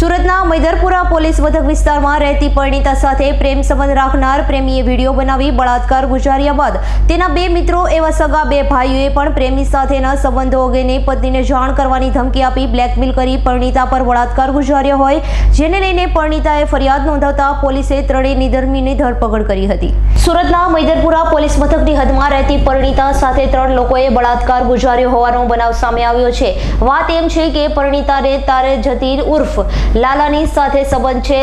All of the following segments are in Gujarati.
સુરતના મૈદરપુરા પોલીસ મથક વિસ્તારમાં રહેતી પરિણીતા સાથે પ્રેમ સંબંધ રાખનાર પ્રેમીએ વીડિયો બનાવી બળાત્કાર ગુજાર્યા બાદ તેના બે મિત્રો એવા સગા બે ભાઈઓએ પણ પ્રેમી સાથેના સંબંધો અંગેની પત્નીને જાણ કરવાની ધમકી આપી બ્લેકમેલ કરી પરિણીતા પર બળાત્કાર ગુજાર્યો હોય, જેને લઈને પરિણીતાએ ફરિયાદ નોંધાવતા પોલીસે ત્રણેય નિધર્મીની ધરપકડ કરી હતી. સુરતના મૈદરપુરા પોલીસ મથકની હદમાં રહેતી પરિણીતા સાથે ત્રણ લોકોએ બળાત્કાર ગુજાર્યો હોવાનો બનાવ સામે આવ્યો છે. વાત એમ છે કે પરિણીતાને તારે જતીન ઉર્ફ લાલાની સાથે સંબંધ છે.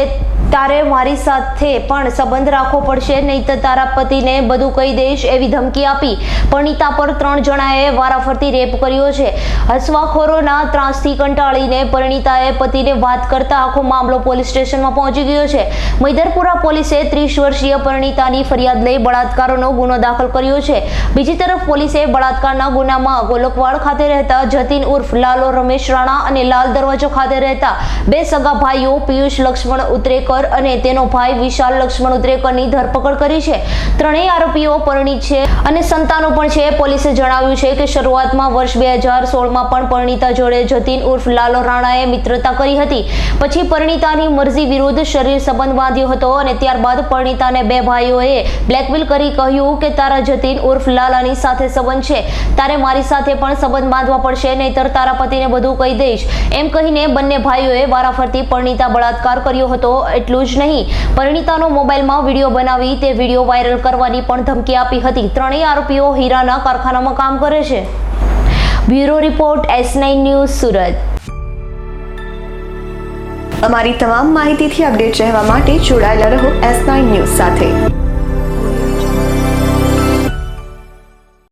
તારે મારી સાથે પણ સંબંધ રાખવો પડશે, નહીં તો તારા પતિને બધું કહી દઈશ એવી ધમકી આપી. પરિણીતા પર ત્રણ જણાએ વારાફરતી રેપ કર્યો છે. હસવાખોરોના ત્રાસથી કંટાળીને પરિણીતાએ પતિને વાત કરતા આખો મામલો પોલીસ સ્ટેશનમાં પહોંચી ગયો છે. મૈદરપુરા પોલીસે ત્રીસ વર્ષીય પરિણીતાની ફરિયાદ લઈ બળાત્કારનો ગુનો દાખલ કર્યો છે. બીજી તરફ પોલીસે બળાત્કારના ગુનામાં ગોલકવાડ ખાતે રહેતા જતીન ઉર્ફ, લાલો રમેશ રાણા અને લાલ દરવાજો ખાતે રહેતા બે સગા ભાઈઓ પિયુષ લક્ષ્મણ ઉત્રેકર અને તેનો ભાઈ વિશાલ લક્ષ્મણ ઉદ્રેકરની ધરપકડ કરી છે. ત્રણેય આરોપીઓ પરણિત છે અને સંતાનો પણ છે. પોલીસે જણાવ્યું છે કે શરૂઆતમાં વર્ષ બે હજાર સોળમાં પણ પરણિતા જોડે જતીન ઉર્ફ લાલો રાણાએ મિત્રતા કરી હતી. પછી પરણિતાની મરજી વિરુદ્ધ શરીર સંબંધ બાંધ્યો હતો અને ત્યારબાદ પરણિતાને બે ભાઈઓએ બ્લેકમેલ કરી કહ્યું કે તારા જતીન ઉર્ફ લાલાની સાથે સંબંધ છે. તારે મારી સાથે પણ સંબંધ બાંધવા પડશે, નહીતર તારા પતિને બધું કહી દઈશ. એમ કહીને બંને ભાઈઓએ વારાફરતી પરણિતા બળાત્કાર કર્યો હતો. એટલું જ નહીં. પરિણીતાનો મોબાઈલમાં વીડિયો બનાવી તે વીડિયો વાયરલ કરવાની પણ ધમકી આપી હતી. ત્રણેય આરોપીઓ હીરાના કારખાનામાં કામ કરે છે. Bureau report, S nine news, Surat. અમારી તમામ માહિતીથી અપડેટ રહેવા માટે જોડાયેલા રહો એસ નાઇન ન્યૂઝ સાથે.